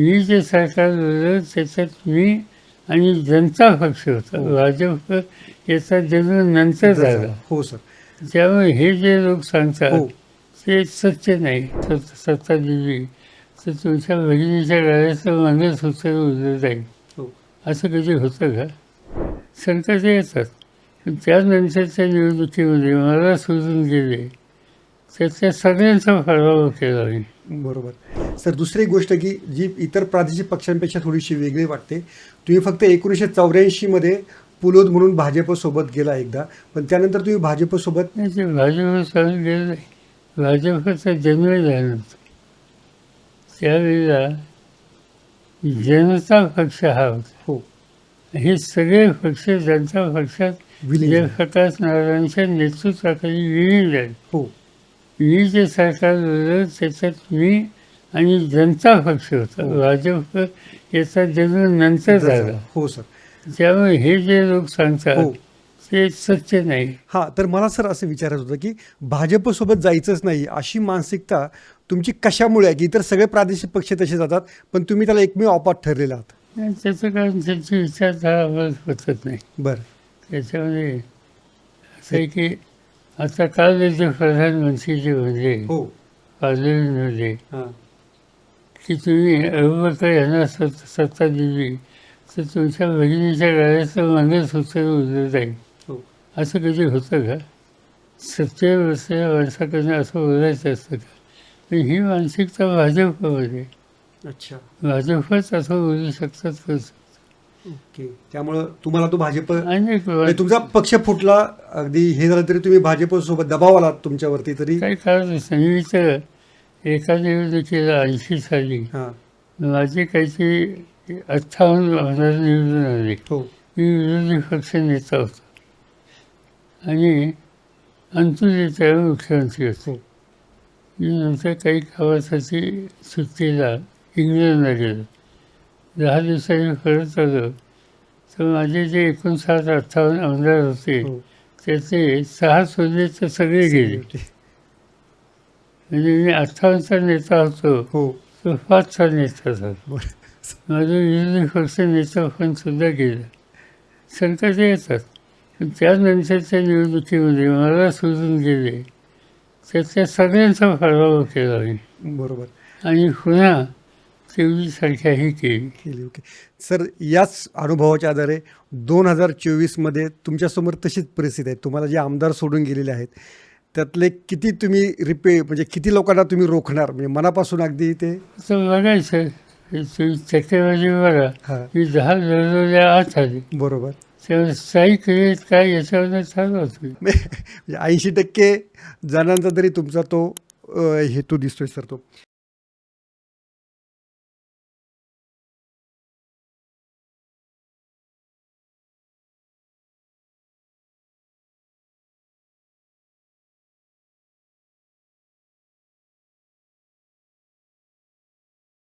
मी जे सरकार होतं त्याच्यात मी आणि जनता पक्ष होता. हो. भाजप याचा जन्म नंतर झाला. हो सर. त्यामुळे हे जे लोक सांगतात हो. ते सत्य नाही. सत- सत्ता दिली तर तुमच्या बहिणीच्या गाड्याचं मंगळसूत्र उरलं जाईल हो. असं कधी होतं का? सरकारचे येतात. त्यानंतरच्या निवडणुकीमध्ये मला सोडून गेले. त्याच्या सगळ्यांचा पराभव केला मी. बरोबर. सर दुसरी गोष्ट की जी इतर प्रादेशिक पक्षांपेक्षा थोडीशी वेगळी वाटते. तुम्ही फक्त एकोणीसशे चौऱ्याऐंशीमध्ये पुलोद म्हणून भाजपसोबत गेला एकदा. पण त्यानंतर तुम्ही भाजपसोबत भाजप गेलं भाजपचा जन्म झाला त्यावेळेला जनता पक्ष हा होता. हो. हे सगळे पक्ष जनता पक्षात विलीन झाले. जयप्रकाश नारायणांच्या नेतृत्वाखाली विलीन झाले. हो. मी जे सरकार त्याच्यात मी आणि जनता पक्ष होता. हो. भाजप याचा जन्म नंतर झाला. हो सर. त्यामुळे हे जे लोक हो. सांगतात ते सत्य नाही. हा तर मला सर असं विचारायचं होतं की भाजपसोबत जायचंच नाही अशी मानसिकता तुमची कशामुळे आहे? की इतर सगळे प्रादेशिक पक्ष तसे जातात पण तुम्ही त्याला एकमेव अपात ठरलेला आहात? त्याचं कारण त्यांची विचारधारा आम्हाला पटत नाही. बरं. त्याच्यामध्ये असं आहे की आता काल जे प्रधानमंत्री जे म्हणले हो. पार्लमेंटमध्ये हां. की तुम्ही अबुबकर यांना सत सत्ता दिली. तर तुमच्या बहिणीच्या गाड्याचं मंगळसूत्र उरलं जाईल हो. असं कधी होतं का? सत्य बसलेल्या माणसाकडनं असं बोलायचं असतं का? पण ही मानसिकता भाजपमध्ये. अच्छा. भाजपच असं बोलू शकतात करू. ओके. त्यामुळं तुम्हाला तो भाजप अनेक म्हणजे तुमचा पक्ष फुटला अगदी हे झालं तरी तुम्ही भाजपसोबत दबाव आलात तुमच्यावरती तरी? काही कारण नाही मी तर एका निवडणुकीला ऐंशी साली हां. माझे काहीतरी अठ्ठावन्न आमदार निवडून आले. हो. मी विरोधी पक्ष नेता होतो. आणि अंतुनेत्यावर मुख्यमंत्री होतो. मी नंतर काही गावासाठी सुट्टीला इंग्लंडला गेलो. दहा दिवसांनी परत आलो. तर माझे जे एकोणसाठ अठ्ठावन्न आमदार होते हो. त्याचे सहा सोडले तर सगळे गेले. म्हणजे मी अठ्ठावन्नचा नेता होतो हो. तो पाचचा नेता झाला माझं विरोधी पक्ष नेता पण सुद्धा गेलं सरकारचे येतात. पण त्यानंतरच्या निवडणुकीमध्ये मला सोडून गेले. त्याच्या सगळ्यांचा पराभव केला मी. बरोबर. आणि पुन्हा तेवढीसारख्याही केली. केली ओके. सर याच अनुभवाच्या आधारे दोन हजार चोवीसमध्ये तुमच्यासमोर तशीच परिस्थिती आहे. तुम्हाला जे आमदार सोडून गेलेले आहेत त्यातले किती तुम्ही रिपे म्हणजे किती लोकांना तुम्ही रोखणार? म्हणजे मनापासून अगदी ते? असं बघायचं तुम्ही टक्केवारी बघा हां. मी दहा दररोजा आत आली बरोबर. तेव्हा स्थायी क्रियेत काय याच्यावर चालू होतं म्हणजे ऐंशी टक्के जणांचा तरी तुमचा तो हेतू दिसतोय सर तो.